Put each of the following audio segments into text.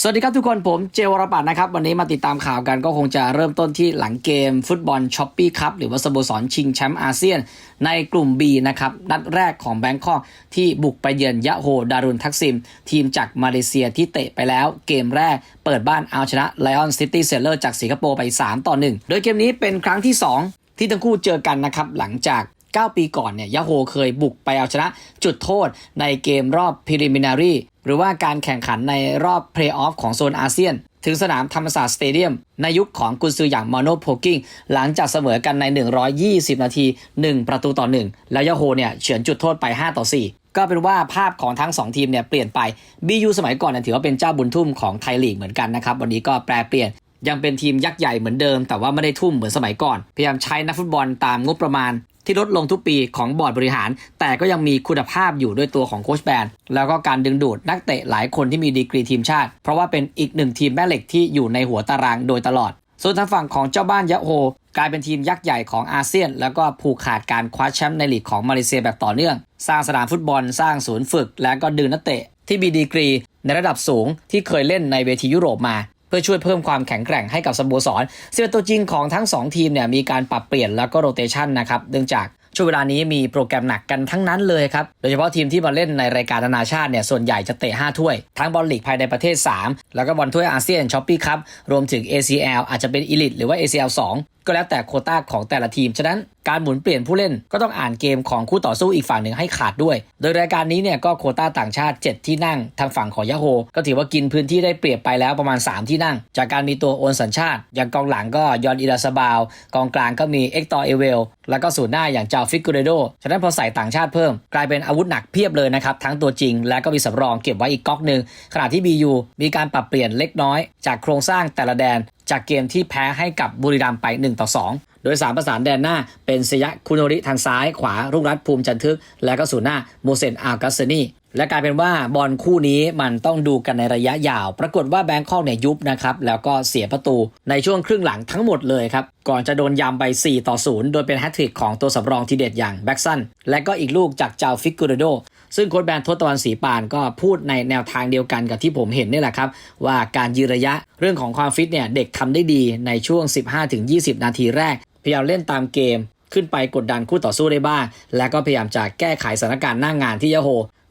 สวัสดีครับทุกคนผมเจวรปัตนะครับ วันนี้มาติดตามข่าวกันก็คงจะเริ่มต้นที่หลังเกมฟุตบอลช้อปปี้คัพหรือว่าสโมสรชิงแชมป์อาเซียน ในกลุ่ม B นะครับ นัดแรกของแบงคอกที่บุกไปเยือนยะโฮดารุนทักซิม ทีมจากมาเลเซียที่เตะไปแล้วเกมแรกเปิดบ้านเอาชนะไลออนซิตี้เซลเลอร์จากสิงคโปร์ไป 3 ต่อ 1 โดยเกมนี้เป็นครั้งที่ 2 ที่ทั้งคู่เจอกันนะครับหลังจาก 9 ปีก่อนเนี่ยยาโฮเคยบุกไปเอาชนะจุดโทษในเกมรอบ preliminary หรือว่าการแข่งขันในรอบ play-off ของโซนอาเซียน ถึงสนามธรรมศาสตร์สเตเดียม ในยุคของกุนซืออย่างมาโนโพกิ้งหลังจากเสมอกันใน 120 นาที 1 ประตูต่อ 1 แล้วยาโฮเนี่ยเฉือนจุดโทษไป 5 ต่อ 4ก็เป็นว่าภาพของทั้ง 2 ทีมเนี่ยเปลี่ยนไป BU สมัยก่อนเนี่ยถือว่าเป็นเจ้าบุญทุ่มของไทยลีกเหมือนกันนะครับ วันนี้ก็แปลเปลี่ยน ยังเป็นทีมยักษ์ใหญ่เหมือนเดิม แต่ว่าไม่ได้ทุ่มเหมือนสมัยก่อน พยายามใช้นักฟุตบอลตามงบประมาณ ที่ลดลงทุกปีของบอร์ดบริหาร แต่ก็ยังมีคุณภาพอยู่ด้วยตัวของโค้ชแบนแล้วก็การดึงดูดนักเตะหลายคนที่มีดีกรีทีมชาติ เพราะว่าเป็นอีกหนึ่งทีมแม่เหล็กที่อยู่ในหัวตารางโดยตลอด ส่วนทางฝั่งของเจ้าบ้านยะโฮกลายเป็นทีมยักษ์ใหญ่ของอาเซียน แล้วก็ผูกขาดการคว้าแชมป์ในลีกของมาเลเซียแบบต่อเนื่อง สร้างสนามฟุตบอลสร้างศูนย์ฝึก และก็ดึงนักเตะที่มีดีกรีในระดับสูงที่เคยเล่นในเวทียุโรปมา พื่อช่วยเพิ่มความแข็งแกร่งให้กับสโมสรสิบตัวจริงของทั้ง 2 ทีมเนี่ยมีการปรับเปลี่ยนแล้วก็โรเตชันนะครับเนื่องจากช่วงเวลานี้มีโปรแกรมหนักกันทั้งนั้นเลยครับ โดยเฉพาะทีมที่มาเล่นในรายการนานาชาติเนี่ยส่วนใหญ่จะเตะ 5 ถ้วย ทั้งบอลลีกภายในประเทศ 3 แล้วก็บอลถ้วยอาเซียนช็อปปี้ครับ รวมถึง ACL อาจจะเป็นอีลิทหรือว่า ACL 2ก็แล้วแต่โคต้าของแต่ละทีม ฉะนั้นการหมุนเปลี่ยนผู้เล่นก็ต้องอ่านเกมของคู่ต่อสู้อีกฝั่งหนึ่งให้ขาดด้วย โดยรายการนี้เนี่ยก็โคต้าต่างชาติ 7 ที่นั่งทางฝั่งของยาโฮก็ถือว่ากินพื้นที่ได้เปรียบไปแล้วประมาณ 3 ที่นั่ง จากการมีตัวโอนสัญชาติ อย่างกองหลังก็ยอนอิดาซาบาว กองกลางก็มีเอ็กตอร์เอเวล แล้วก็ศูนย์หน้าอย่างเจ้าฟิกเกเรโด ฉะนั้นพอใส่ต่างชาติเพิ่ม กลายเป็นอาวุธหนักเพียบเลยนะครับทั้งตัวจริง และก็มีสำรองเก็บไว้อีกก๊อกหนึ่งขณะที่ BU มีการปรับเปลี่ยนเล็กน้อย จากโครงสร้างแต่ละแดนจากเกมที่แพ้ให้กับบุรีรัมย์ไป 1 ต่อ 2 โดยสามประสานแดนหน้าเป็นเซยะคุโนริทางซ้ายขวารุ่งรัตภูมิจันทึก และก็ศูนหน้าโมเซนอากัสเซนีและกลายเป็นว่าบอลคู่นี้มันต้องดูกันในระยะยาว ปรากฏว่าแบงคอกเนี่ยยุบนะครับ แล้วก็เสียประตูในช่วงครึ่งหลังทั้งหมดเลยครับ ก่อนจะโดนยำไป 4 ต่อ 0 โดยเป็นแฮตทริกของตัวสำรองทีเด็ดอย่างแบ็กซันและก็อีกลูกจากเจ้าฟิกกูรโด ซึ่งโค้ชแบนทศตวรรณศรีปานก็พูดในแนวทางเดียวกันกับที่ผมเห็นนี่แหละครับ ว่าการยืนระยะเรื่องของความฟิตเนี่ยเด็กทำได้ดีในช่วง 15-20 นาทีแรก พยายามเล่นตามเกม ขึ้นไปกดดันคู่ต่อสู้ได้บ้าง และก็พยายามจะแก้ไขสถานการณ์หน้างงานที่ยะโฮ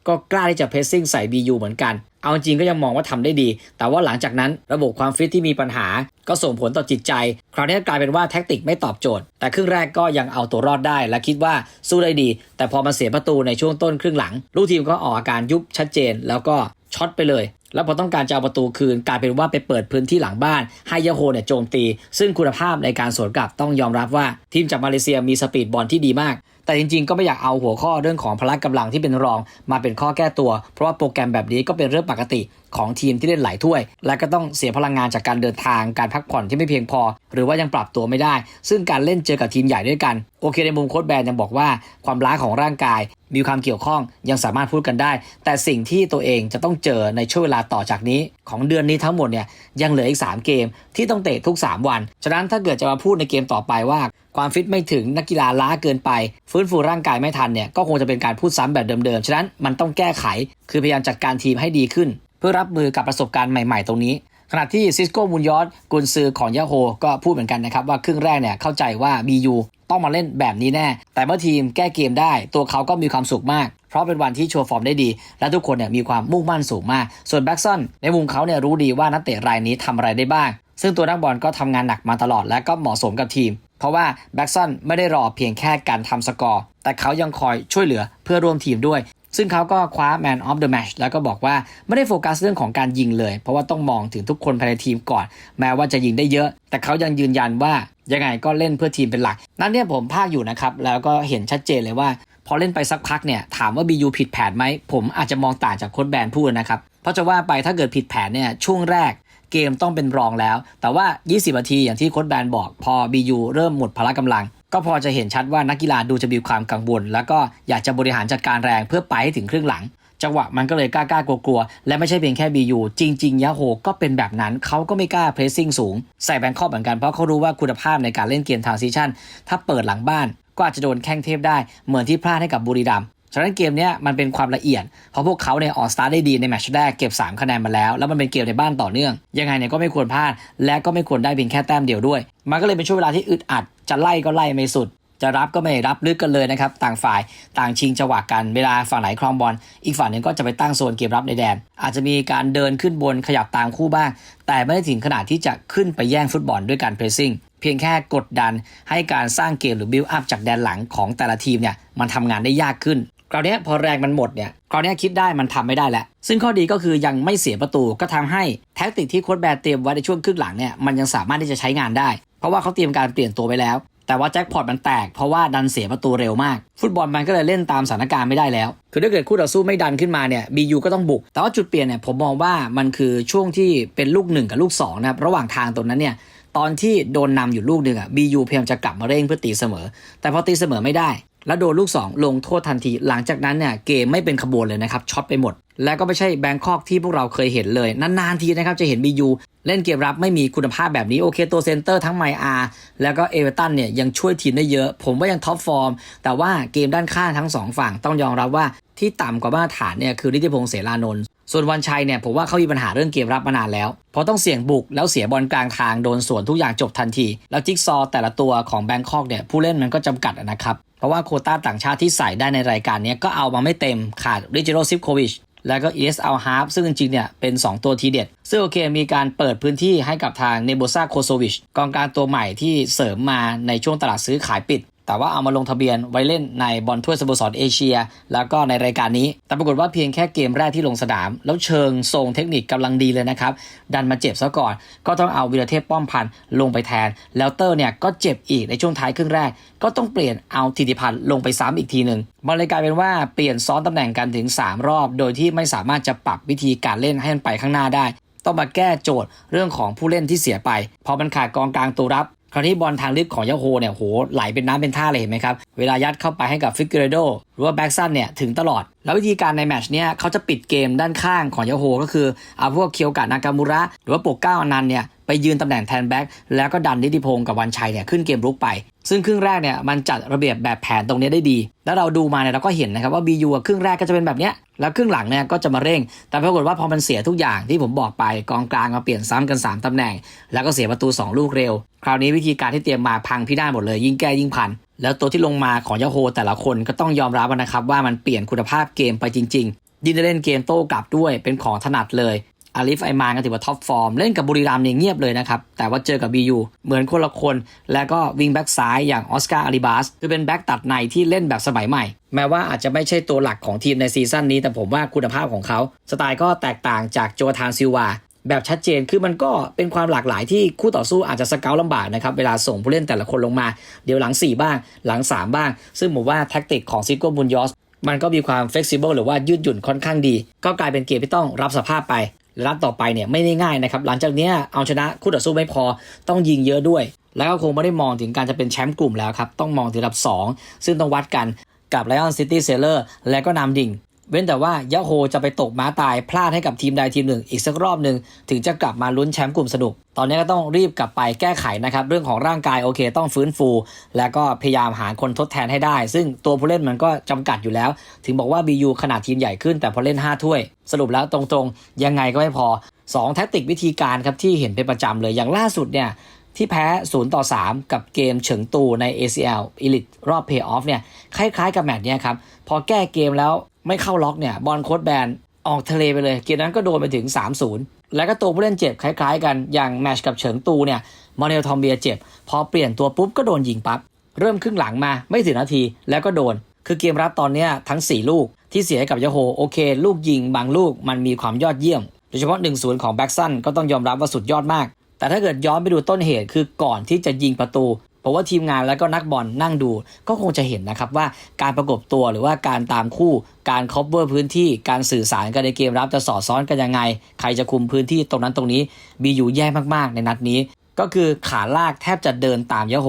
ก็กล้าที่จะเพสซิ่งใส่ BU เหมือนกัน เอาจริงก็ยังมองว่าทำได้ดี แต่ว่าหลังจากนั้นระบบความฟิตที่มีปัญหา ก็ส่งผลต่อจิตใจ คราวนี้กลายเป็นว่าแท็กติกไม่ตอบโจทย์ แต่ครึ่งแรกก็ยังเอาตัวรอดได้ และคิดว่าสู้ได้ดี แต่พอมาเสียประตูในช่วงต้นครึ่งหลัง ลูกทีมก็ออกอาการยุบชัดเจน แล้วก็ช็อตไปเลย แล้วพอต้องการจะเอาประตูคืน กลายเป็นว่าไปเปิดพื้นที่หลังบ้านให้ยาโฮเนี่ยโจมตี ซึ่งคุณภาพในการสวนกลับต้องยอมรับว่าทีมจากมาเลเซียมีสปีดบอลที่ดีมาก แต่จริงๆ ก็ไม่อยากเอาหัวข้อเรื่องของพละกำลังที่เป็นรองมาเป็นข้อแก้ตัว เพราะว่าโปรแกรมแบบนี้ก็เป็นเรื่องปกติของทีมที่เล่นหลายถ้วย และก็ต้องเสียพลังงานจากการเดินทางการพักผ่อนที่ไม่เพียงพอ หรือว่ายังปรับตัวไม่ได้ ซึ่งการเล่นเจอกับทีมใหญ่ด้วยกัน โอเคในมุมโค้ชแบนยังบอกว่าความล้าของร่างกายมีความเกี่ยวข้องยังสามารถพูดกันได้ แต่สิ่งที่ตัวเองจะต้องเจอในช่วงเวลาต่อจากนี้ ของเดือนนี้ทั้งหมดเนี่ยยังเหลืออีก 3 เกมที่ต้องเตะทุก 3 วัน ฉะนั้นถ้าเกิดจะมาพูดในเกมต่อไปว่า ความฟิตไม่ถึงนักกีฬาล้าเกินไป ฟื้นฟูร่างกายไม่ทันเนี่ยก็คงจะเป็นการพูดซ้ำแบบเดิมๆ ฉะนั้นมันต้องแก้ไข คือพยายามจัดการทีมให้ดีขึ้น เพื่อรับมือกับประสบการณ์ใหม่ๆ ตรงนี้ ขณะที่ซิสโก้มุนยอสกุนซือของยาโฮก็พูดเหมือนกันนะครับว่าครึ่งแรกเนี่ยเข้าใจว่า BU ต้องมาเล่นแบบนี้แน่ แต่เมื่อทีมแก้เกมได้ ตัวเขาก็มีความสุขมาก เพราะเป็นวันที่โชว์ฟอร์มได้ดี และทุกคนเนี่ยมีความมุ่งมั่นสูงมาก ส่วนแบ็กซอนในมุมเขาเนี่ยรู้ดีว่านักเตะรายนี้ทำอะไรได้บ้างซึ่งตัวนักบอลก็ทำงานหนักมาตลอดและก็เหมาะสมกับทีม เพราะว่าแบ็กซอนไม่ได้รอเพียงแค่การทำสกอร์ แต่เขายังคอยช่วยเหลือเพื่อร่วมทีมด้วย ซึ่งเขาก็คว้า Man of the Match แล้วก็บอกว่าไม่ได้โฟกัสเรื่องของการยิงเลย เพราะว่าต้องมองถึงทุกคนภายในทีมก่อน แม้ว่าจะยิงได้เยอะ แต่เขายังยืนยันว่ายังไงก็เล่นเพื่อทีมเป็นหลัก นั่นเนี่ยผมภาคอยู่นะครับแล้วก็เห็นชัดเจนเลยว่าพอเล่นไปสักพักเนี่ยถามว่า BU ผิดแผนไหมผมอาจจะมองต่างจากโค้ชแบนพูดนะครับเพราะจะว่าไปถ้าเกิดผิดแผนเนี่ยช่วงแรก เกมต้องเป็นรองแล้ว แต่ว่า 20 นาทีอย่างที่โค้ชแบนบอก พอ BU เริ่มหมดพละกำลัง ก็พอจะเห็นชัดว่านักกีฬาดูจะมีความกังวล แล้วก็อยากจะบริหารจัดการแรงเพื่อไปให้ถึงครึ่งหลังจังหวะมันก็เลยกล้าๆกลัวๆ และไม่ใช่เพียงแค่ BU จริง ๆยาโฮก็เป็นแบบนั้นเขาก็ไม่กล้าเพรสซิ่งสูง ใส่แบงคอกเหมือนกันเพราะเขารู้ว่าคุณภาพในการเล่นเกมทรานซิชันถ้าเปิดหลังบ้านก็อาจจะโดนแข้งเทพได้เหมือนที่พลาดให้กับบุรีรัมย์ ฉะนั้นเกมนี้มันเป็นความละเอียด เพราะพวกเขาเนี่ยออกสตาร์ทได้ดีในแมตช์แรกเก็บ 3 คะแนนมาแล้ว แล้วมันเป็นเกมในบ้านต่อเนื่อง ยังไงเนี่ยก็ไม่ควรพลาด และก็ไม่ควรได้เพียงแค่แต้มเดียวด้วย มันก็เลยเป็นช่วงเวลาที่อึดอัด จะไล่ก็ไล่ไม่สุด จะรับก็ไม่รับลึกกันเลยนะครับ ต่างฝ่ายต่างชิงจังหวะกัน เวลาฝั่งไหนครองบอล อีกฝั่งหนึ่งก็จะไปตั้งโซนเกมรับในแดน อาจจะมีการเดินขึ้นบนขยับตามคู่บ้าง แต่ไม่ได้ถึงขนาดที่จะขึ้นไปแย่งฟุตบอลด้วยการเพรสซิ่งเพียงแค่กดดันให้การสร้างเกมหรือบิลอัพจากแดนหลังของแต่ละทีมเนี่ยมันทำงานได้ยากขึ้น คราวนี้พอแรงมันหมดเนี่ยคราวนี้คิดได้มันทำไม่ได้แล้ว ซึ่งข้อดีก็คือยังไม่เสียประตูก็ทำให้แท็กติกที่โค้ชแบร์เตรียมไว้ในช่วงครึ่งหลังเนี่ยมันยังสามารถที่จะใช้งานได้ เพราะว่าเขาเตรียมการเปลี่ยนตัวไปแล้ว แต่ว่าแจ็คพอตมันแตกเพราะว่าดันเสียประตูเร็วมาก ฟุตบอลมันก็เลยเล่นตามสถานการณ์ไม่ได้แล้ว คือถ้าเกิดคู่ต่อสู้ไม่ดันขึ้นมาเนี่ยบียูก็ต้องบุก แต่ว่าจุดเปลี่ยนเนี่ยผมมองว่ามันคือช่วงที่เป็นลูกหนึ่งกับลูกสองนะครับระหว่างทางตรงนั้นเนี่ยตอนที่โดนนำอยู่ลูกหนึ่งอะบียูพยายามจะกลับมาเร่งเพื่อตีเสมอ แต่พอตีเสมอไม่ได้ แล้วโดนลูก 2 ลงโทษทันที หลังจากนั้นเนี่ยเกมไม่เป็นขบวนเลยนะครับช็อตไปหมด และก็ไม่ใช่แบงคอกที่พวกเราเคยเห็นเลย นานๆทีนะครับจะเห็นบียูเล่นเกมรับไม่มีคุณภาพแบบนี้ โอเคตัวเซนเตอร์ทั้งไมอาร์แล้วก็เอเวอร์ตันเนี่ยยังช่วยทีมได้เยอะ ผมว่ายังท็อปฟอร์ม แต่ว่าเกมด้านข้างทั้งสองฝั่งต้องยอมรับว่าที่ต่ำกว่ามาตรฐานเนี่ยคือฤทธิพงศ์เสรานนท์ ส่วนวันชัยเนี่ยผมว่าเขามีปัญหาเรื่องเกมรับมานานแล้ว เพราะต้องเสี่ยงบุกแล้วเสียบอลกลางทางโดนสวนทุกอย่างจบทันที แล้วจิ๊กซอว์แต่ละตัวของแบงคอกเนี่ยผู้เล่นมันก็จำกัดนะครับ เพราะว่าโคต้าต่างชาติที่ใส่ได้ในรายการนี้ก็เอามาไม่เต็มขาดริจิโรซิฟโควิชแล้วก็ ES Al h a r p ซึ่งจริงๆเนี่ยเป็น 2 ตัวทีเด็ด ซึ่งโอเคมีการเปิดพื้นที่ให้กับทางเนโบซาโคโซวิชกองกลารตัวใหม่ที่เสริมมาในช่วงตลาดซื้อขายปิด แต่ว่าเอามาลงทะเบียนไว้เล่นในบอลถ้วยสโมสรเอเชีย แล้วก็ในรายการนี้ แต่ปรากฏว่าเพียงแค่เกมแรกที่ลงสนาม แล้วเชิงทรงเทคนิคกำลังดีเลยนะครับ ดันมาเจ็บซะก่อน ก็ต้องเอาวิรเทพป้อมพันธ์ลงไปแทน แล้วเตอร์เนี่ยก็เจ็บอีกในช่วงท้ายครึ่งแรก ก็ต้องเปลี่ยนเอาธิติพันธ์ลงไปซ้ำอีกทีหนึ่งมันเลยกลายเป็นว่าเปลี่ยนซ้อนตำแหน่งกันถึง 3 รอบ โดยที่ไม่สามารถจะปรับวิธีการเล่นให้มันไปข้างหน้าได้ต้องมาแก้โจทย์เรื่องของผู้เล่นที่เสียไป พอมันขาดกองกลางตัวรับ คราวนี้บอลทางลึกของยาโฮเนี่ยโหไหลเป็นน้ำเป็นท่าเลยเห็นไหมครับ เวลายัดเข้าไปให้กับฟิกเกเรโดหรือว่าแบ็กซันเนี่ยถึงตลอด แล้ววิธีการในแมชเนี่ยเขาจะปิดเกมด้านข้างของยาโฮก็คือเอาพวกเคียวกะนากามูระ หรือว่าปกเก้าอนันเนี่ยไปยืนตำแหน่งแทนแบ็กแล้วก็ดันนิติพงศ์กับวันชัยเนี่ยขึ้นเกมรุกไป ซึ่งครึ่งแรกเนี่ยมันจัดระเบียบแบบแผนตรงนี้ได้ดี แล้วเราดูมาเนี่ยเราก็เห็นนะครับว่า BU อะครึ่งแรกก็จะเป็นแบบเนี้ยแล้วครึ่งหลังเนี่ยก็จะมาเร่ง แต่ปรากฏว่าพอมันเสียทุกอย่างที่ผมบอกไปกองกลางมาเปลี่ยนซ้ำกัน 3ตำแหน่ง แล้วก็เสียประตู 2 ลูกเร็ว คราวนี้วิธีการที่เตรียมมาพังพินาศหมดเลยยิ่งแก้ยิ่งพัน แล้วตัวที่ลงมาของยาโฮแต่ละคนก็ต้องยอมรับนะครับว่ามันเปลี่ยนคุณภาพเกมไปจริงๆ ยิ่งได้เล่นเกมโต้กลับด้วยเป็นของถนัดเลยอาลิฟไอมานก็ถือว่าท็อปฟอร์ม เล่นกับบุรีรัมย์เนี่ยเงียบเลยนะครับ แต่ว่าเจอกับ BU เหมือนคนละคน แล้วก็วิงแบ็กซ้ายอย่างออสการ์อาริบาสคือเป็นแบ็กตัดในที่เล่นแบบสมัยใหม่ แม้ว่าอาจจะไม่ใช่ตัวหลักของทีมในซีซั่นนี้ แต่ผมว่าคุณภาพของเขา สไตล์ก็แตกต่างจากโจทานซิลวา แบบชัดเจนคือมันก็เป็นความหลากหลายที่คู่ต่อสู้อาจจะสเกลลำบากนะครับ เวลาส่งผู้เล่นแต่ละคนลงมา เดี๋ยวหลัง 4 บ้าง หลัง 3 บ้าง ซึ่งผมว่าแท็กติกของซิโก้บุนยอสมันก็มีความเฟ e ซิเบิลหรือว่ายืดหยุ่นค่อนข้างดี ก็กลายเป็นเกมที่ต้องรับสภาพไปและนัดต่อไปเนี่ยไม่ได้ง่ายนะครับ หลังจากเนี้ยเอาชนะคู่ต่อสู้ไม่พอต้องยิงเยอะด้วย แล้วก็คงไม่ได้มองถึงการจะเป็นแชมป์กลุ่มแล้วครับต้องมองถึงระดับ 2 ซึ่งต้องวัดกันกับ Lion City Sailor และก็นำดิ่ง เว้นแต่ว่ายะโฮจะไปตกม้าตายพลาดให้กับทีมใดทีมหนึ่ง อีกสักรอบหนึ่งถึงจะกลับมาลุ้นแชมป์กลุ่มสนุก ตอนนี้ก็ต้องรีบกลับไปแก้ไขนะครับ เรื่องของร่างกายโอเค ต้องฟื้นฟู แล้วก็พยายามหาคนทดแทนให้ได้ ซึ่งตัวผู้เล่นมันก็จำกัดอยู่แล้ว ถึงบอกว่า BU ขนาดทีมใหญ่ขึ้นแต่พอเล่น 5 ถ้วย สรุปแล้วตรงๆ ยังไงก็ไม่พอ2แท็กติกวิธีการครับที่เห็นเป็นประจำเลยอย่างล่าสุดเนี่ย ที่แพ้ 0 ต่อ 3 กับเกมเฉิงตูใน ACL Elite รอบ Playoff เนี่ยคล้ายๆกับแมตช์นี้ครับ พอแก้เกมแล้วไม่เข้าล็อกเนี่ยบอลโค้ดแบนออกทะเลไปเลย เกมนั้นก็โดนไปถึง 3-0 แล้วก็ตัวผู้เล่นเจ็บคล้ายๆกันอย่างแมชกับเฉิงตูเนี่ยมอนเนลทอมเบียเจ็บ พอเปลี่ยนตัวปุ๊บก็โดนยิงปั๊บเริ่มครึ่งหลังมาไม่ถึงนาทีแล้วก็โดน คือเกมรับตอนนี้ทั้ง 4 ลูกที่เสียกับยาโฮโอเค ลูกยิงบางลูกมันมีความยอดเยี่ยมโดยเฉพาะ1-0ของแบ็กซันก็ต้องยอมรับว่าสุดยอดมาก แต่ถ้าเกิดย้อนไปดูต้นเหตุคือก่อนที่จะยิงประตูผมว่าทีมงานแล้วก็นักบอลนั่งดู ก็คงจะเห็นนะครับว่าการประกบตัวหรือว่าการตามคู่การค o เ e อร์พื้นที่การสื่อสารกันในเกมรับจะสอดซ้อนกันยังไง ใครจะคุมพื้นที่ตรงนั้นตรงนี้มีอยู่แย่มากๆในนัดนี้ ก็คือขาลากแทบจะเดินตามยะโฮ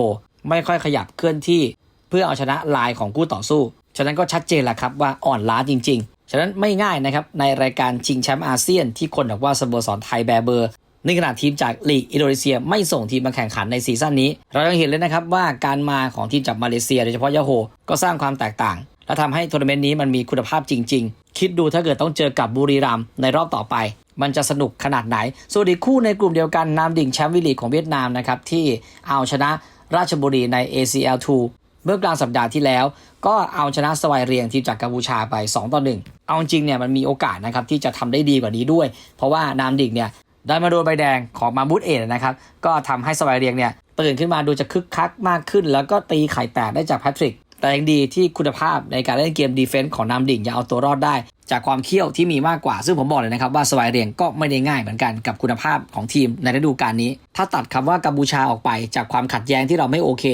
ไม่ค่อยขยับเคลื่อนที่ เพื่อเอาชนะลายของคู่ต่อสู้ ฉะนั้นก็ชัดเจนแหละครับว่าอ่อนล้าจริง ๆ ฉะนั้นไม่ง่ายนะครับในรายการชิงแชมป์อาเซียนที่คนบอกว่าสโมสรไทยแบร์เบอร์ ในขณะทีมจากลีกอินโดนีเซียไม่ส่งทีมมาแข่งขันในซีซั่นนี้ เรายังเห็นเลยนะครับว่าการมาของทีมจากมาเลเซียโดยเฉพาะยาโฮก็สร้างความแตกต่าง และทำให้ทัวร์นาเมนต์นี้มันมีคุณภาพจริง ๆ คิดดูถ้าเกิดต้องเจอกับบุรีรัมย์ในรอบต่อไป มันจะสนุกขนาดไหน ส่วนอีกคู่ในกลุ่มเดียวกันนามดิ่งแชมป์วิลีของเวียดนามนะครับที่เอาชนะราชบุรีใน ACL 2 เมื่อกลางสัปดาห์ที่แล้ว ก็เอาชนะสวายเรียงทีมจากกัมพูชาไป2ต่อ1เอาจริงเนี่ยมันมีโอกาสนะครับที่จะทำได้ดีกว่านี้ด้วย เพราะว่านามดิ่งเนี่ย ได้มาโดนใบแดงของมามุดเอ็ดนะครับก็ทำให้สวายเรียงเนี่ยตื่นขึ้นมาดูจะคึกคักมากขึ้น แล้วก็ตีไข่แตกได้จากแพทริก แต่ยังดีที่คุณภาพในการเล่นเกมดีเฟนส์ของนามดิ่งยังเอาตัวรอดได้ จากความเขี้ยวที่มีมากกว่า ซึ่งผมบอกเลยนะครับว่าสวายเรียงก็ไม่ได้ง่ายเหมือนกันกับคุณภาพของทีมในฤดูกาลนี้ ถ้าตัดคำว่ากัมพูชาออกไปจากความขัดแย้งที่เราไม่โอเค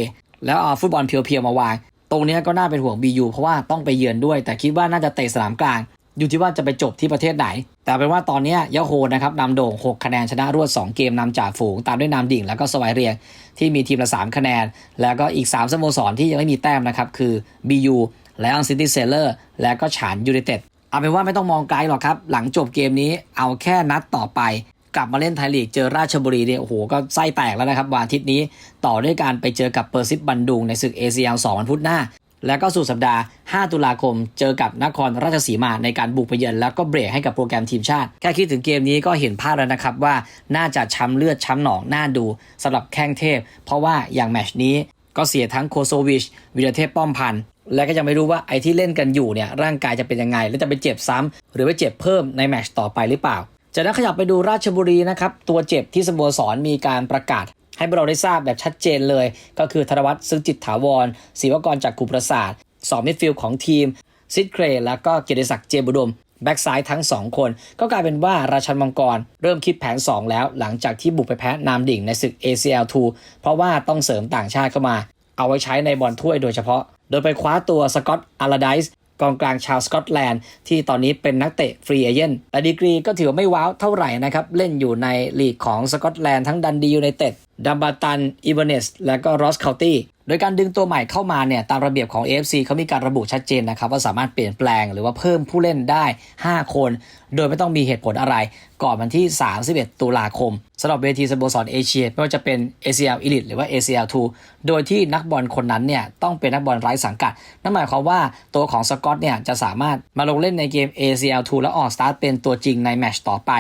แล้วเอาฟุตบอลเพียวๆมาวางตรงนี้ก็น่าเป็นห่วง BU เพราะว่าต้องไปเยือนด้วย แต่คิดว่าน่าจะเตะสนามกลาง อยู่ที่ว่าจะไปจบที่ประเทศไหน แต่เป็นว่าตอนนี้ยะโฮนะครับนำโด่ง 6 คะแนนชนะรวด 2 เกมนำจ่าฝูง ตามด้วยนาดิ่ง แล้วก็สวายเรียงที่มีทีมละ 3 คะแนน แล้วก็อีก 3สโมสรที่ยังไม่มีแต้มนะครับ คือ BU ไลออนซิตี้เซเลอร์และก็ฉานยูไนเต็ดเอาเป็นว่าไม่ต้องมองไกลหรอกครับ หลังจบเกมนี้เอาแค่นัดต่อไป กลับมาเล่นไทยลีกเจอราชบุรีเนี่ยโอ้โหก็ไส้แตกแล้วนะครับวันอาทิตย์นี้ ต่อด้วยการไปเจอกับเปอร์ซิปบันดุงในศึก ACL 2วันพุธหน้า แล้วก็สู่สัปดาห์ 5 ตุลาคม เจอกับนครราชสีมาในการบุกไปเยือนแล้วก็เบรกให้กับโปรแกรมทีมชาติ แค่คิดถึงเกมนี้ก็เห็นภาพแล้วนะครับว่าน่าจะช้ำเลือดช้ำหนองน่าดูสำหรับแข้งเทพ เพราะว่าอย่างแมชนี้ก็เสียทั้งโคโซวิชวิรเทพป้อมพันธ์และก็ยังไม่รู้ว่าไอ้ที่เล่นกันอยู่เนี่ยร่างกายจะเป็นยังไง แล้วจะไปเจ็บซ้ำหรือไปเจ็บเพิ่มในแมชต่อไปหรือเปล่า จากนั้นขยับไปดูราชบุรีนะครับตัวเจ็บที่สโมสรมีการประกาศ ให้พวกเราได้ทราบแบบชัดเจนเลย ก็คือธนวัฒน์ซึ่งจิตถาวรศิวกรจากกุประสาทสองมิดฟิลด์ของทีมซิดเครแล้วก็เกียรติศักดิ์เจมบุดมแบ็กซ้ายทั้ง 2 คน ก็กลายเป็นว่าราชันมังกร เริ่มคิดแผน 2 แล้ว หลังจากที่บุกไปแพ้นามดิ่งในศึก ACL 2 เพราะว่าต้องเสริมต่างชาติเข้ามา เอาไว้ใช้ในบอลถ้วยโดยเฉพาะ โดยไปคว้าตัวสกอตอาราไดส์กองกลางชาวสกอตแลนด์ ที่ตอนนี้เป็นนักเตะฟรีเอเจนต์แต่ดีกรีก็ถือว่าไม่ว้าวเท่าไหร่นะครับ เล่นอยู่ในลีกของสกอตแลนด์ทั้งดันดียูไนเต็ด ดัมบาตัน อีเวเนส และก็รอสเคาตี้ โดยการดึงตัวใหม่เข้ามาเนี่ยตามระเบียบของ AFC เขามีการระบุชัดเจนนะครับ ว่าสามารถเปลี่ยนแปลงหรือว่าเพิ่มผู้เล่นได้ 5 คน โดยไม่ต้องมีเหตุผลอะไร ก่อนวันที่ 31 ตุลาคมสำหรับเวทีสโมสรเอเชียไม่ว่าจะเป็น ACL Elite หรือว่า ACL 2 โดยที่นักบอลคนนั้นเนี่ยต้องเป็นนักบอลไร้สังกัด นั่นหมายความว่าตัวของสกอตเนี่ยจะสามารถมาลงเล่นในเกม ACL 2 แล้วออกสตาร์ทเป็นตัวจริงในแมตช์ต่อไป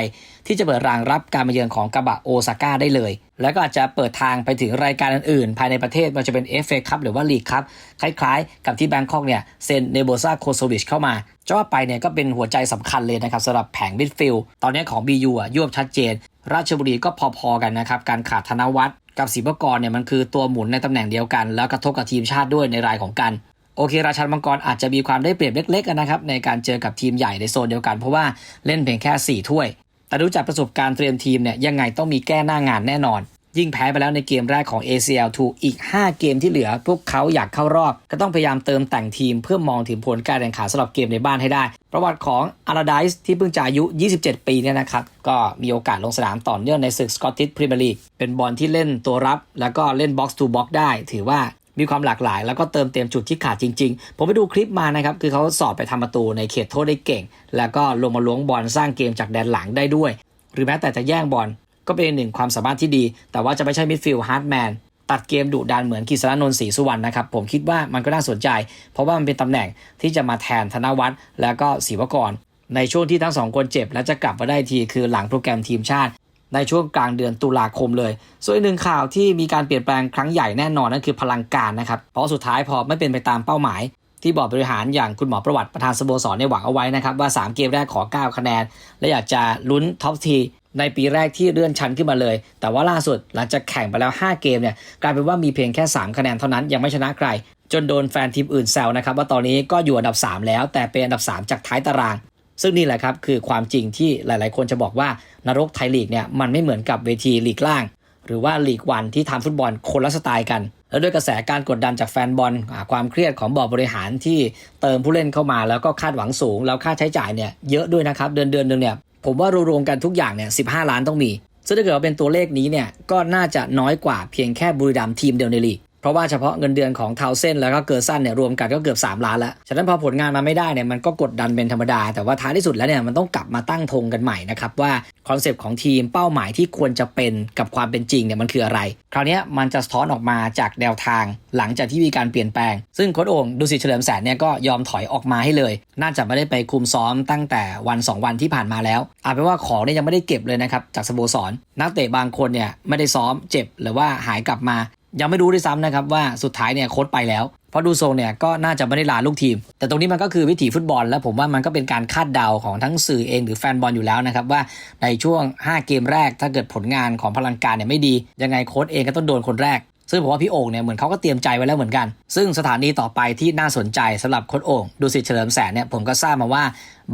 ที่จะเปิดรางรับการมาเยือนของกาบะโอซาก้าได้เลย แล้วก็อาจจะเปิดทางไปถึงรายการอื่นๆ ภายในประเทศมันจะเป็น FA คัพหรือว่าลีกคัพคล้ายๆ กับที่แบงคอกเนี่ยเซ็นเนโบซาโคโซวิชเข้ามาจะว่าไปเนี่ยก็เป็นหัวใจสำคัญเลยนะครับสำหรับแผงมิดฟิลด์ตอนนี้ของ BU อะยวบชัดเจน ราชบุรีก็พอๆกันนะครับการขาดธนวัฒน์กับศิวกรเนี่ยมันคือตัวหมุนในตำแหน่งเดียวกัน แล้วกระทบกับทีมชาติด้วยในรายของกันโอเค ราชันมังกรอาจจะมีความได้เปรียบเล็กๆนะครับในการเจอกับทีมใหญ่ในโซนเดียวกัน เพราะว่าเล่นเพียงแค่ 4 ถ้วย แต่ดูจากประสบการณ์เตรียมทีมเนี่ยยังไงต้องมีแก้หน้างานแน่นอน ยิ่งแพ้ไปแล้วในเกมแรกของ ACL 2อีก 5 เกมที่เหลือ พวกเขาอยากเข้ารอบ ก็ต้องพยายามเติมแต่งทีมเพื่อมองถึงผลการแข่งขันสำหรับเกมในบ้านให้ได้ ประวัติของอาราไดส์ที่เพิ่งจะอายุ 27 ปีเนี่ยนะครับ ก็มีโอกาสลงสนามต่อเนื่องในศึกสกอตติชพรีเมียร์ลีกเป็นบอลที่เล่นตัวรับ แล้วก็เล่นบ็อกซ์ทูบ็อกได้ ถือว่า มีความหลากหลาย แล้วก็เติมเต็มจุดที่ขาดจริง ๆ ผมไปดูคลิปมานะครับ คือเขาสอดไปทำประตูในเขตโทษได้เก่ง แล้วก็ลงมาล้วงบอลสร้างเกมจากแดนหลังได้ด้วย หรือแม้แต่จะแย่งบอลก็เป็นหนึ่งความสามารถที่ดี แต่ว่าจะไม่ใช่มิดฟิลด์ฮาร์ดแมนตัดเกมดุดันเหมือนกิษณนนท์ศรีสุวรรณนะครับ ผมคิดว่ามันก็น่าสนใจ เพราะว่ามันเป็นตำแหน่งที่จะมาแทนธนวัฒน์แล้วก็ศิวกร ในช่วงที่ทั้งสองคนเจ็บ และจะกลับมาได้ทีคือหลังโปรแกรมทีมชาติ ในช่วงกลางเดือนตุลาคมเลย ส่วนอีกหนึ่งข่าวที่มีการเปลี่ยนแปลงครั้งใหญ่แน่นอนนั่นคือพลังการนะครับ เพราะสุดท้ายพอไม่เป็นไปตามเป้าหมาย ที่บอร์ดบริหารอย่างคุณหมอประวัติประธานสโมสรในหวังเอาไว้นะครับว่า 3 เกมแรกขอ 9 คะแนน และอยากจะลุ้นท็อปทีในปีแรกที่เลื่อนชั้นขึ้นมาเลย แต่ว่าล่าสุดหลังจากแข่งไปแล้ว 5 เกมเนี่ยกลายเป็นว่ามีเพียงแค่ 3 คะแนนเท่านั้นยังไม่ชนะใคร จนโดนแฟนทีมอื่นแซวนะครับว่าตอนนี้ก็อยู่อันดับ 3 แล้ว แต่เป็นอันดับ 3 จากท้ายตาราง ซึ่งนี่แหละครับคือความจริงที่หลาย ๆ คนจะบอกว่านรกไทยลีกเนี่ยมันไม่เหมือนกับเวทีลีกล่าง หรือว่าลีกวันที่ทำฟุตบอลคนละสไตล์กัน แล้วด้วยกระแสการกดดันจากแฟนบอลความเครียดของบอร์ดบริหารที่เติมผู้เล่นเข้ามาแล้วก็คาดหวังสูง แล้วค่าใช้จ่ายเนี่ยเยอะด้วยนะครับเดือนเดือนหนึ่งเนี่ยผมว่ารวมๆกันทุกอย่างเนี่ยสิล้านต้องมีซึ่งถ้าเกิดว่าเป็นตัวเลขนี้เนี่ยก็น่าจะน้อยกว่าเพียงแค่บุรีรัมย์ทีมเดียวในลีก เพราะว่าเฉพาะเงินเดือนของเทาเส้นแล้วก็เกอร์ซันเนี่ยรวมกันก็เกือบ 3 ล้านแล้ว ฉะนั้นพอผลงานมาไม่ได้เนี่ยมันก็กดดันเป็นธรรมดา แต่ว่าท้ายที่สุดแล้วเนี่ยมันต้องกลับมาตั้งธงกันใหม่นะครับว่าคอนเซปต์ของทีมเป้าหมายที่ควรจะเป็นกับความเป็นจริงเนี่ยมันคืออะไร คราวนี้มันจะสะท้อนออกมาจากแนวทาง หลังจากที่มีการเปลี่ยนแปลง ซึ่งโค้ชโอ่งดูสิเฉลิมแสนเนี่ยก็ยอมถอยออกมาให้เลย น่าจะไม่ได้ไปคุมซ้อมตั้งแต่วัน 2 วันที่ผ่านมาแล้วอาจเป็นว่าของเนี่ยยังไม่ได้เก็บเลยนะครับจากสโมสรนักเตะบางคนเนี่ยไม่ได้ซ้อมเจ็บหรือว่าหายกลับมา ยังไม่รู้ด้วยซ้ำนะครับว่าสุดท้ายเนี่ยโค้ดไปแล้ว เพราะดูทรงเนี่ยก็น่าจะไม่ได้ลาลูกทีม แต่ตรงนี้มันก็คือวิถีฟุตบอล และผมว่ามันก็เป็นการคาดเดาของทั้งสื่อเองหรือแฟนบอลอยู่แล้วนะครับว่าในช่วง 5 เกมแรกถ้าเกิดผลงานของพลังการเนี่ยไม่ดี ยังไงโค้ดเองก็ต้องโดนคนแรก ซึ่งผมว่าพี่โอ่งเนี่ยเหมือนเขาก็เตรียมใจไว้แล้วเหมือนกัน ซึ่งสถานีต่อไปที่น่าสนใจสำหรับโค้ชโอ่งดูสิเฉลิมแสนเนี่ยผมก็ทราบมาว่า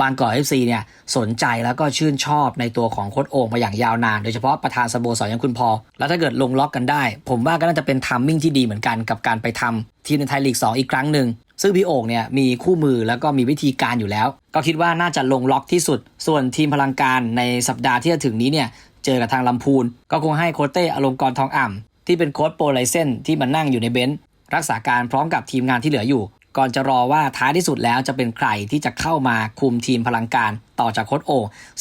บางกอกเอฟซีเนี่ยสนใจแล้วก็ชื่นชอบในตัวของโค้ชโอ่งมาอย่างยาวนาน โดยเฉพาะประธานสโมสรอย่างคุณพอ แล้วถ้าเกิดลงล็อกกันได้ ผมว่าก็น่าจะเป็นทัมมิ่งที่ดีเหมือนกันกับการไปทำทีมในไทยลีก 2 อีกครั้งหนึ่งซึ่งพี่โอ่งเนี่ยมีคู่มือแล้วก็มีวิธีการอยู่แล้ว ก็คิดว่าน่าจะลงล็อกที่สุด ส่วนทีมพลังการในสัปดาห์ที่จะถึงนี้เนี่ยเจอกับทางลำพูน ก็คงให้โคเต้อลงกรทองอ่ำ ที่เป็นโค้ชโปรไลเซนที่มันนั่งอยู่ในเบนช์รักษาการพร้อมกับทีมงานที่เหลืออยู่ ก่อนจะรอว่าท้ายที่สุดแล้วจะเป็นใครที่จะเข้ามาคุมทีมพลังการต่อจากโค้ชโอ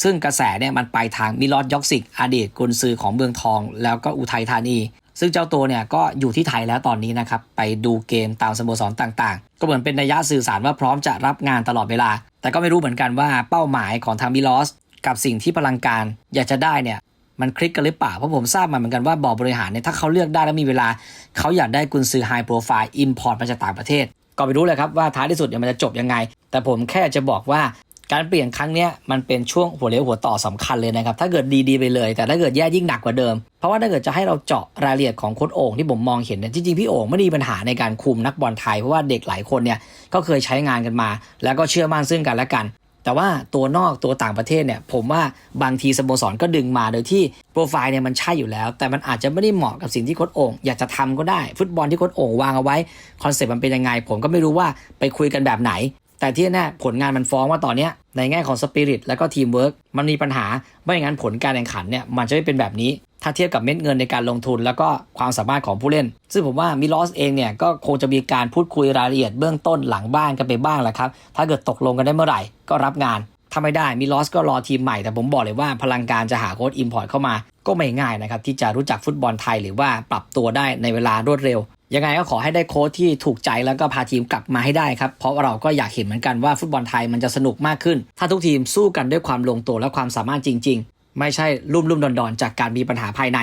ซึ่งกระแสเนี่ยมันไปทางมิลอดยอกซิก อดีตกุนซือของเมืองทอง แล้วก็อุทัยธานี ซึ่งเจ้าตัวเนี่ยก็อยู่ที่ไทยแล้วตอนนี้นะครับ ไปดูเกมตามสโมสรต่างๆ ก็เหมือนเป็นนัยยะสื่อสารว่าพร้อมจะรับงานตลอดเวลา แต่ก็ไม่รู้เหมือนกันว่าเป้าหมายของทางมิลอสกับสิ่งที่พลังการอยากจะได้เนี่ย มันคลิกกันหรือเปล่า เพราะผมทราบมาเหมือนกันว่าบอร์ดบริหารเนี่ยถ้าเขาเลือกได้แล้วมีเวลา เขาอยากได้กุนซือไฮโปรไฟล์อิมพอร์ตมาจากต่างประเทศ ก็ไปรู้เลยครับว่าท้ายที่สุดเนี่ยมันจะจบยังไง แต่ผมแค่จะบอกว่าการเปลี่ยนครั้งเนี้ยมันเป็นช่วงหัวเลี้ยวหัวต่อสำคัญเลยนะครับ ถ้าเกิดดีๆไปเลย แต่ถ้าเกิดแย่ยิ่งหนักกว่าเดิม เพราะว่าถ้าเกิดจะให้เราเจาะรายละเอียดของโค้ชโอ่งที่ผมมองเห็นเนี่ยจริงๆ พี่โอ่งไม่ด้มีปัญหาในการคุมนักบอลไทย เพราะว่าเด็กหลายคนเนี่ยก็เคยใช้งานกันมา แล้วก็เชื่อมั่นซึ่งกันและกัน แต่ว่าตัวนอกตัวต่างประเทศเนี่ย ผมว่าบางทีสโมสรก็ดึงมาโดยที่โปรไฟล์เนี่ยมันใช่อยู่แล้ว แต่มันอาจจะไม่ได้เหมาะกับสิ่งที่โค้ชโอ่งอยากจะทำก็ได้ ฟุตบอลที่โค้ชโอ่งวางเอาไว้คอนเซ็ปต์มันเป็นยังไง ผมก็ไม่รู้ว่าไปคุยกันแบบไหน แต่ที่แน่ผลงานมันฟ้องว่าตอนเนี้ยในแง่ของสปิริตแล้วก็ทีมเวิร์กมันมีปัญหาไม่อย่างนั้นผลการแข่งขันเนี่ยมันจะไม่เป็นแบบนี้ ถ้าเทียบกับเม็ดเงินในการลงทุน แล้วก็ความสามารถของผู้เล่น ซึ่งผมว่ามิลอสเองเนี่ยก็คงจะมีการพูดคุยรายละเอียดเบื้องต้นหลังบ้านกันไปบ้างแหละครับ ถ้าเกิดตกลงกันได้เมื่อไหร่ก็รับงานถ้าไม่ได้มิลอสก็รอทีมใหม่ แต่ผมบอกเลยว่าพลังการจะหาโค้ดอิมพอร์ตเข้ามา ก็ไม่ง่ายนะครับ ที่จะรู้จักฟุตบอลไทยหรือว่าปรับตัวได้ในเวลารวดเร็ว ยังไงก็ขอให้ได้โค้ชที่ถูกใจแล้วก็พาทีมกลับมาให้ได้ครับ เพราะเราก็อยากเห็นเหมือนกันว่าฟุตบอลไทยมันจะสนุกมากขึ้น ถ้าทุกทีมสู้กันด้วยความลงตัวและความสามารถจริง ไม่ใช่ลุ่มลุ่มดอนดอนๆจากการมีปัญหาภายใน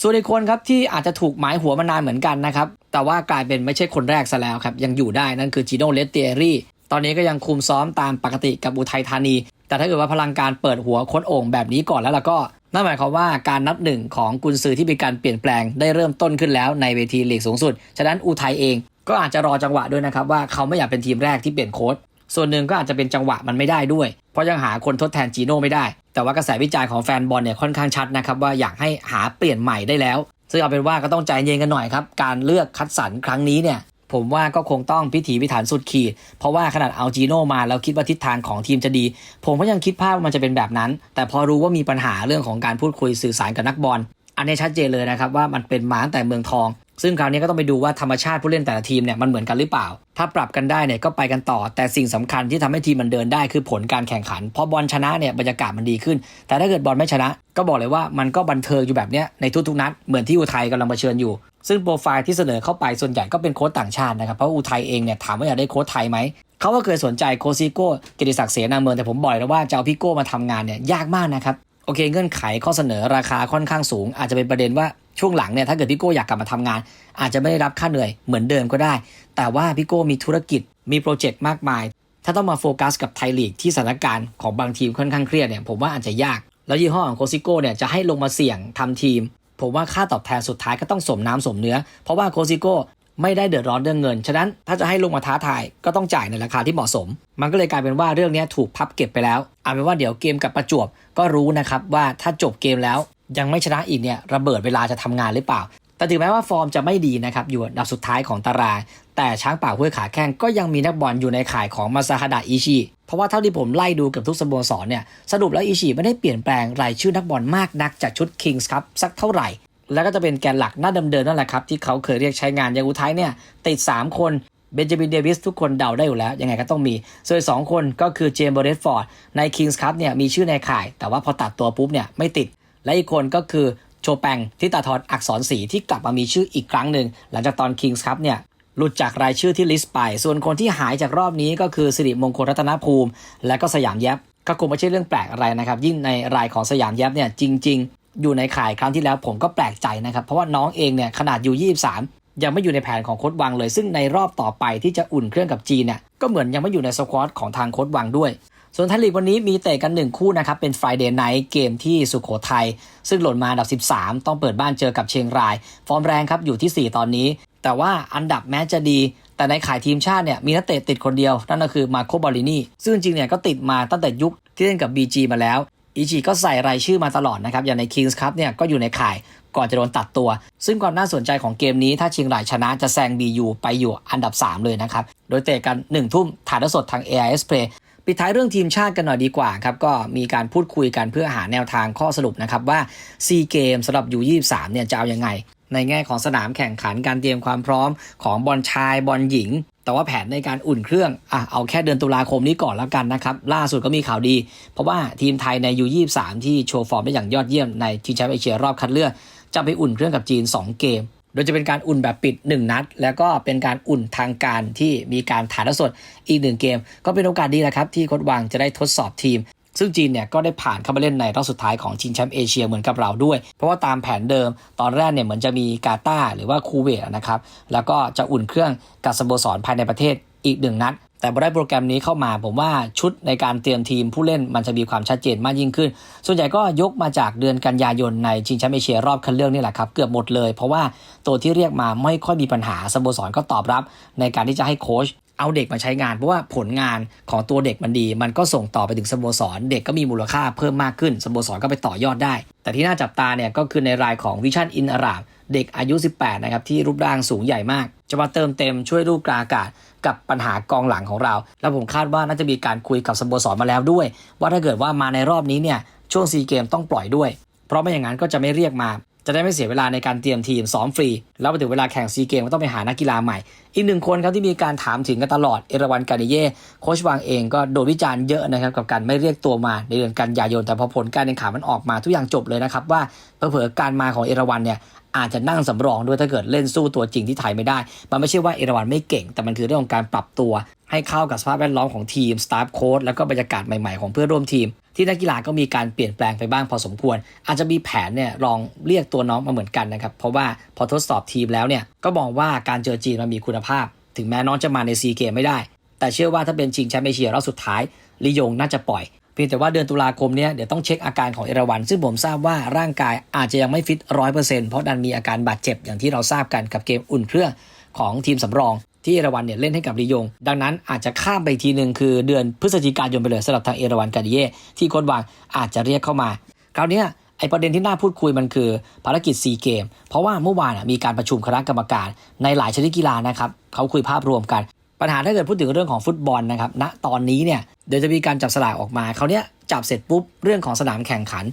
ส่วนอีกคนครับที่อาจจะถูกหมายหัวมานานเหมือนกันนะครับ แต่ว่ากลายเป็นไม่ใช่คนแรกซะแล้วครับ ยังอยู่ได้นั่นคือจิโน่เลสเตียรี่ตอนนี้ก็ยังคุมซ้อมตามปกติกับอุทัยธานี แต่ถ้าเกิดว่าพลังการเปิดหัวโค้ดโอ่งแบบนี้ก่อนแล้วล่ะก็นั่นหมายความว่าการนับหนึ่งของกุนซือที่มีการเปลี่ยนแปลงได้เริ่มต้นขึ้นแล้วในเวทีลีกสูงสุด ฉะนั้นอุทัยเองก็อาจจะรอจังหวะด้วยนะครับว่าเขาไม่อยากเป็นทีมแรกที่เปลี่ยนโค้ดส่วนหนึ่งก็อาจจะเป็นจังหวะมันไม่ได้ด้วย เพราะยังหาคนทดแทนจีโน่ไม่ได้ แต่ว่ากระแสวิจารณ์ของแฟนบอลเนี่ยค่อนข้างชัดนะครับว่าอยากให้หาเปลี่ยนใหม่ได้แล้ว ซึ่งเอาเป็นว่าก็ต้องใจเย็นกันหน่อยครับ การเลือกคัดสรรครั้งนี้เนี่ยผมว่าก็คงต้องพิถีพิถันสุดขีด เพราะว่าขนาดเอาจีโน่มาแล้วคิดว่าทิศทางของทีมจะดี ผมก็ยังคิดภาพว่ามันจะเป็นแบบนั้น แต่พอรู้ว่ามีปัญหาเรื่องของการพูดคุยสื่อสารกับนักบอล อันนี้ชัดเจนเลยนะครับว่ามันเป็นมาตั้งแต่เมืองทอง ซึ่งคราวนี้ก็ต้องไปดูว่าธรรมชาติผู้เล่นแต่ละทีมเนี่ยมันเหมือนกันหรือเปล่า ถ้าปรับกันได้เนี่ยก็ไปกันต่อ แต่สิ่งสำคัญที่ทำให้ทีมมันเดินได้คือผลการแข่งขัน พอบอลชนะเนี่ยบรรยากาศมันดีขึ้น แต่ถ้าเกิดบอลไม่ชนะ ก็บอกเลยว่ามันก็บันเทิงอยู่แบบเนี้ยในทุกๆนัดเหมือนที่อุทัยกำลังเผชิญอยู่ ซึ่งโปรไฟล์ที่เสนอเข้าไปส่วนใหญ่ก็เป็นโค้ชต่างชาตินะครับเพราะอุทัยเองเนี่ยถามว่าอยากได้โค้ชไทยไหมเขาก็เคยสนใจโคซิโก้กิติศักดิ์เสนาเมืองแต่ผมบอกเลยว่าจะเอาพี่โก้มาทำงานเนี่ยยากมากนะครับโอเคเงื่อนไขข้อเสนอราคาค่อนข้างสูง อาจจะเป็นประเด็นว่า ช่วงหลังเนี่ยถ้าเกิดพี่โก้อยากกลับมาทำงาน อาจจะไม่ได้รับค่าเหนื่อยเหมือนเดิมก็ได้ แต่ว่าพี่โก้มีธุรกิจมีโปรเจกต์มากมาย ถ้าต้องมาโฟกัสกับไทยลีกที่สถานการณ์ของบางทีมค่อนข้างเครียดเนี่ยผมว่าอาจจะยาก แล้วยี่ห้อของโคซิโก้เนี่ยจะให้ลงมาเสี่ยงทำทีม ผมว่าค่าตอบแทนสุดท้ายก็ต้องสมน้ำสมเนื้อ เพราะว่าโคซิโก้ไม่ได้เดือดร้อนเรื่องเงิน ฉะนั้นถ้าจะให้ลงมาท้าทายก็ต้องจ่ายในราคาที่เหมาะสม มันก็เลยกลายเป็นว่าเรื่องนี้ถูกพับเก็บไปแล้ว เอาเป็นว่าเดี๋ยวเกมกับประจวบก็รู้นะครับว่าถ้าจบเกมแล้ว ยังไม่ชนะอีกเนี่ยระเบิดเวลาจะทำงานหรือเปล่า แต่ถึงแม้ว่าฟอร์มจะไม่ดีนะครับอยู่อันดับสุดท้ายของตาราง แต่ช้างป่าห้วยขาแข้งก็ยังมีนักบอลอยู่ในข่ายของมาซาฮาดะอิชิเพราะว่าเท่าที่ผมไล่ดูเกับทุกสโมสรเนี่ยสรุปแล้วอิชิไม่ได้เปลี่ยนแปลงรายชื่อนักบอลมากนักจากชุดคิงส์ครับสักเท่าไหร่ แล้วก็จะเป็นแกนหลักหน้าเดิมๆนั่นแหละครับที่เขาเคยเรียกใช้งานอย่างอุทัยเนี่ยติด 3 คนเบนจามินเดวิสทุกคนเดาได้อยู่แล้ว ยังไงก็ต้องมี ส่วนสองคนก็คือเจมส์เบรดฟอร์ดในคิงส์คัพเนี่ยมีชื่อในข่าย แต่ว่าพอตัดตัวปุ๊บเนี่ยไม่ติด และอีกคนก็คือโชแปงที่ตาทอนอักษรศรีที่กลับมามีชื่ออีกครั้งหนึ่ง หลังจากตอนคิงส์คัพเนี่ยหลุดจากรายชื่อที่ลิสต์ไป ส่วนคนที่หายจากรอบนี้ก็คือสิริมงคลรัตนภูมิ และก็สยามแยบก็คงไม่ใช่เรื่องแปลกอะไรนะครับ ยิ่งในรายของสยามแยบเนี่ยจริง ๆ อยู่ในข่ายครั้งที่แล้วผมก็แปลกใจนะครับ เพราะว่าน้องเองเนี่ยขนาดอยู่ 23 ยังไม่อยู่ในแผนของโค้ดวังเลย ซึ่งในรอบต่อไปที่จะอุ่นเครื่องกับจีนเนี่ยก็เหมือนยังไม่อยู่ในสควอตของทางโค้ดวังด้วย ส่วนไทยลีกวันนี้มีเตะกัน 1 คู่นะครับ เป็น Friday Night เกมที่สุขโขทัยซึ่งหล่นมาอันดับ 13 ต้องเปิดบ้านเจอกับเชียงราย ฟอร์มแรงครับ อยู่ที่ 4 ตอนนี้ แต่ว่าอันดับแม้จะดี แต่ในข่ายทีมชาติเนี่ยมีนักเตะติดคนเดียว นั่นก็คือมาโคบอลินีซึ่งจริงเนี่ยก็ติดมาตั้งแต่ยุคที่เล่นกับ BG มาแล้วอีจีก็ใส่รายชื่อมาตลอดนะครับ อย่างใน Kings Cup เนี่ยก็อยู่ในข่ายก่อนจะโดนตัดตัว ซึ่งความน่าสนใจของเกมนี้ถ้าเชียงรายชนะจะแซง BU ไปอยู่อันดับ 3 เลยนะครับ โดยเตะกัน 1 ทุ่มถ่ายทอดสดทาง AIS Play ปิดท้ายเรื่องทีมชาติกันหน่อยดีกว่าครับก็มีการพูดคุยกันเพื่อหาแนวทางข้อสรุปนะครับว่า4เกมสำหรับ U23 เนี่ยจะเอาอยังไง ในแง่ของสนามแข่งขันการเตรียมความพร้อมของบอลชายบอลหญิง แต่ว่าแผนในการอุ่นเครื่องอะเอาแค่เดือนตุลาคมนี้ก่อนแล้วกันนะครับล่าสุดก็มีข่าวดี เพราะว่าทีมไทยใน U23 ที่โชว์ฟอร์มได้อย่างยอดเยี่ยมในทีมแชมป์เอเชียรอบคัดเลือกจะไปอุ่นเครื่องกับจีน 2 เกม โดยจะเป็นการอุ่นแบบปิด 1 นัด แล้วก็เป็นการอุ่นทางการที่มีการถ่ายทอดสดอีกหนึ่งเกม ก็เป็นโอกาสดีแหละครับที่โค้ชวังจะได้ทดสอบทีม ซึ่งจีนเนี่ยก็ได้ผ่านเข้ามาเล่นในรอบสุดท้ายของชิงแชมป์เอเชียเหมือนกับเราด้วย เพราะว่าตามแผนเดิม ตอนแรกเนี่ยเหมือนจะมีกาตาร์หรือว่าคูเวตนะครับแล้วก็จะอุ่นเครื่องกับสโมสรภายในประเทศอีกหนึ่งนัด แต่พอได้โปรแกรมนี้เข้ามา ผมว่าชุดในการเตรียมทีมผู้เล่นมันจะมีความชัดเจนมากยิ่งขึ้น ส่วนใหญ่ก็ยกมาจากเดือนกันยายนในชิงแชมป์เอเชียรอบคัดเลือกนี่แหละครับ เกือบหมดเลย เพราะว่าตัวที่เรียกมาไม่ค่อยมีปัญหาสโมสรก็ตอบรับ ในการที่จะให้โค้ชเอาเด็กมาใช้งาน เพราะว่าผลงานของตัวเด็กมันดี มันก็ส่งต่อไปถึงสโมสร เด็กก็มีมูลค่าเพิ่มมากขึ้นสโมสรก็ไปต่อยอดได้ แต่ที่น่าจับตาเนี่ยก็คือในรายของวิชั่นอินอาราม เด็กอายุ 18 นะครับ ที่รูปร่างสูงใหญ่มาก จะมาเติมเต็มช่วยลูกกลางอากาศกับปัญหากองหลังของเรา แล้วผมคาดว่าน่าจะมีการคุยกับสโมสรมาแล้วด้วย ว่าถ้าเกิดว่ามาในรอบนี้เนี่ยช่วงซีเกมต้องปล่อยด้วย เพราะไม่อย่างนั้นก็จะไม่เรียกมา จะได้ไม่เสียเวลาในการเตรียมทีมซ้อมฟรี แล้วไปถึงเวลาแข่งซีเกมก็ต้องไปหานักกีฬาใหม่ อีกหนึ่งคนครับที่มีการถามถึงกันตลอดเอราวันกานิเย่โคชวางเองก็โดนวิจารณ์เยอะนะครับกับการไม่เรียกตัวมาในเดือนกันยายนแต่พอผลการแข่งขันมันออกมาทุกอย่างจบเลยนะครับว่าเผลอๆการมาของเอราวันเนี่ย อาจจะนั่งสำรองด้วยถ้าเกิดเล่นสู้ตัวจริงที่ไทยไม่ได้ มันไม่ใช่ว่าเอราวันไม่เก่ง แต่มันคือเรื่องของการปรับตัว ให้เข้ากับสภาพแวดล้อมของทีมสตาฟโค้ชแล้วก็บรรยากาศใหม่ๆของเพื่อนร่วมทีม ที่นักกีฬาก็มีการเปลี่ยนแปลงไปบ้างพอสมควร อาจจะมีแผนเนี่ยลองเรียกตัวน้องมาเหมือนกันนะครับเพราะว่าพอทดสอบทีมแล้วเนี่ยก็มองว่าการเจอจีนมันมีคุณภาพ ถึงแม้น้องจะมาในซีเกมไม่ได้ แต่เชื่อว่าถ้าเป็นชิงแชมป์เอเชียรอบสุดท้ายลิยงน่าจะปล่อย พียงแต่ว่าเดือนตุลาคมเนี้ยเดี๋ยวต้องเช็คอาการของเอราวัน ซึ่งผมทราบว่าร่างกายอาจจะยังไม่ฟิตร้อยเปอร์เซ็นต์เพราะดันมีอาการบาดเจ็บอย่างที่เราทราบกันกับเกมอุ่นเครื่องของทีมสำรอง ที่เอราวันเนี่ยเล่นให้กับลียง ดังนั้นอาจจะข้ามไปทีหนึ่งคือเดือนพฤศจิกายนไปเลยสำหรับทางเอราวันกาดิเย่ที่โค้ชวางอาจจะเรียกเข้ามา คราวนี้ไอประเด็นที่น่าพูดคุยมันคือภารกิจซีเกม เพราะว่าเมื่อวานมีการประชุมคณะกรรมการในหลายชนิดกีฬานะครับเขาคุยภาพรวมกัน ปัญหาถ้าเกิดพูดถึงเรื่องของฟุตบอลนะครับณตอนนี้เนี่ยเดี๋ยวจะมีการจับสลากออกมาเขาเนี้ยจับเสร็จปุ๊บเรื่องของสนามแข่งขัน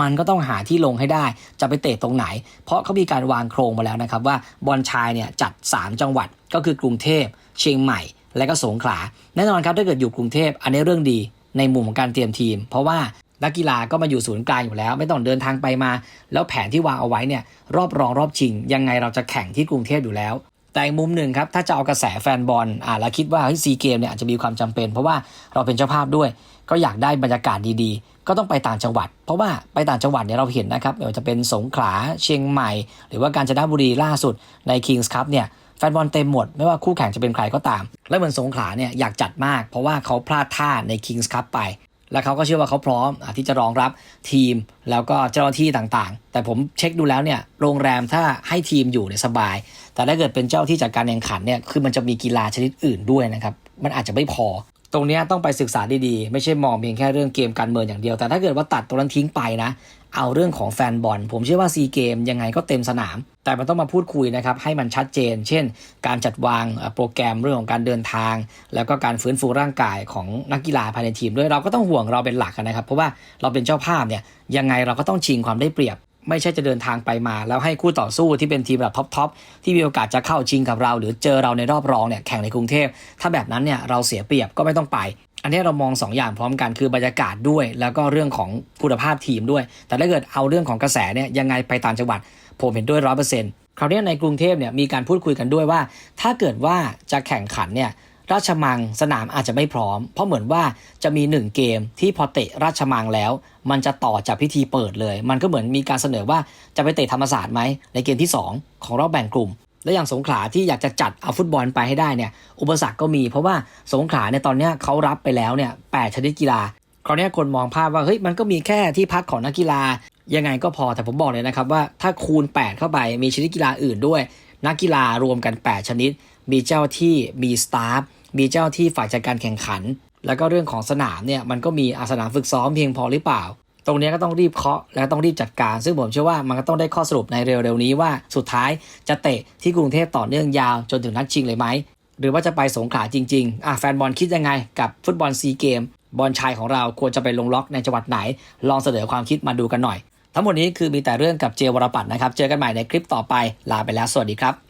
มันก็ต้องหาที่ลงให้ได้ จะไปเตะตรงไหน เพราะเขามีการวางโครงมาแล้วนะครับว่าบอลชายเนี่ยจัด 3 จังหวัดก็คือกรุงเทพ เชียงใหม่ และก็สงขลาแน่นอนครับถ้าเกิดอยู่กรุงเทพอันนี้เรื่องดีในมุมของการเตรียมทีม เพราะว่านักกีฬาก็มาอยู่ศูนย์กลางอยู่แล้ว ไม่ต้องเดินทางไปมา แล้วแผนที่วางเอาไว้เนี่ยรอบรองรอบชิง ยังไงเราจะแข่งที่กรุงเทพอยู่แล้ว แต่อีกมุมหนึ่งครับ ถ้าจะเอากระแสแฟนบอลอ่าแล้วคิดว่าเฮ้ยซีเกมเนี่ยอาจจะมีความจำเป็น เพราะว่าเราเป็นเจ้าภาพด้วย ก็อยากได้บรรยากาศดีๆ ก็ต้องไปต่างจังหวัด เพราะว่าไปต่างจังหวัดเนี่ยเราเห็นนะครับไม่ว่าจะเป็นสงขลาเชียงใหม่ หรือว่าการจนบุรีล่าสุดใน Kings Cup เนี่ยแฟนบอลเต็มหมด ไม่ว่าคู่แข่งจะเป็นใครก็ตาม และเหมือนสงขลาเนี่ยอยากจัดมาก เพราะว่าเขาพลาดท่าใน Kings Cup ไป และเขาก็เชื่อว่าเขาพร้อมอที่จะรองรับทีมแล้วก็เจ้าหน้าที่ต่างๆ แต่ผมเช็คดูแล้วเนี่ยโรงแรมถ้าให้ทีมอยู่เนี่ยสบาย แต่ถ้าเกิดเป็นเจ้าที่จัดการแข่งขันเนี่ยคือมันจะมีกีฬาชนิดอื่นด้วยนะครับมันอาจจะไม่พอ ตรงนี้ต้องไปศึกษาดีๆ ไม่ใช่มองเพียงแค่เรื่องเกมการเมืองอย่างเดียว แต่ถ้าเกิดว่าตัดตรงนั้นทิ้งไปนะ เอาเรื่องของแฟนบอล ผมเชื่อว่าซีเกมยังไงก็เต็มสนาม แต่มันต้องมาพูดคุยนะครับ ให้มันชัดเจน เช่น การจัดวางโปรแกรมเรื่องของการเดินทาง แล้วก็การฟื้นฟูร่างกายของนักกีฬาภายในทีมด้วยเราก็ต้องห่วงเราเป็นหลักนะครับ เพราะว่าเราเป็นเจ้าภาพเนี่ยยังไงเราก็ต้องชิงความได้เปรียบ ไม่ใช่จะเดินทางไปมา แล้วให้คู่ต่อสู้ที่เป็นทีมระดับท็อปๆที่มีโอกาสจะเข้าชิงกับเรา หรือเจอเราในรอบรองเนี่ยแข่งในกรุงเทพ ถ้าแบบนั้นเนี่ยเราเสียเปรียบก็ไม่ต้องไป อันนี้เรามองสองอย่างพร้อมกันคือบรรยากาศด้วย แล้วก็เรื่องของคุณภาพทีมด้วย แต่ถ้าเกิดเอาเรื่องของกระแสเนี่ยยังไงไปต่างจังหวัดผมเห็นด้วยร้อยเปอร์เซ็นต์คราวนี้ในกรุงเทพเนี่ยมีการพูดคุยกันด้วยว่า ถ้าเกิดว่าจะแข่งขันเนี่ย ราชมังสนามอาจจะไม่พร้อม เพราะเหมือนว่าจะมีหนึ่งเกมที่พอเตะราชมังแล้ว มันจะต่อจากพิธีเปิดเลย มันก็เหมือนมีการเสนอว่าจะไปเตะธรรมศาสตร์ไหมในเกมที่ 2 ของรอบแบ่งกลุ่ม และอย่างสงขลาที่อยากจะจัดเอาฟุตบอลไปให้ได้เนี่ยอุปสรรคก็มี เพราะว่าสงขลาเนี่ยตอนนี้เขารับไปแล้วเนี่ยแปดชนิดกีฬาคราวนี้คนมองภาพว่าเฮ้ยมันก็มีแค่ที่พักของนักกีฬายังไงก็พอแต่ผมบอกเลยนะครับว่าถ้าคูณ 8 เข้าไปมีชนิดกีฬาอื่นด้วย นักกีฬารวมกัน 8 ชนิด มีเจ้าที่มีสตาฟ มีเจ้าที่ฝ่ายจัดการแข่งขัน แล้วก็เรื่องของสนามเนี่ยมันก็มีอาสนามฝึกซ้อมเพียงพอหรือเปล่า ตรงนี้ก็ต้องรีบเคาะแล้วต้องรีบจัดการ ซึ่งผมเชื่อว่ามันก็ต้องได้ข้อสรุปในเร็วๆนี้ว่าสุดท้ายจะเตะที่กรุงเทพต่อเนื่องยาวจนถึงนัดชิงเลยไหมหรือว่าจะไปสงขลาจริงๆอะแฟนบอลคิดยังไงกับฟุตบอลซีเกมบอลชายของเราควรจะไปลงล็อกในจังหวัดไหน ลองเสนอความคิดมาดูกันหน่อย ทั้งหมดนี้คือมีแต่เรื่องกับเจวรปัตนะครับ เจอกันใหม่ในคลิปต่อไป ลาไปแล้ว สวัสดีครับ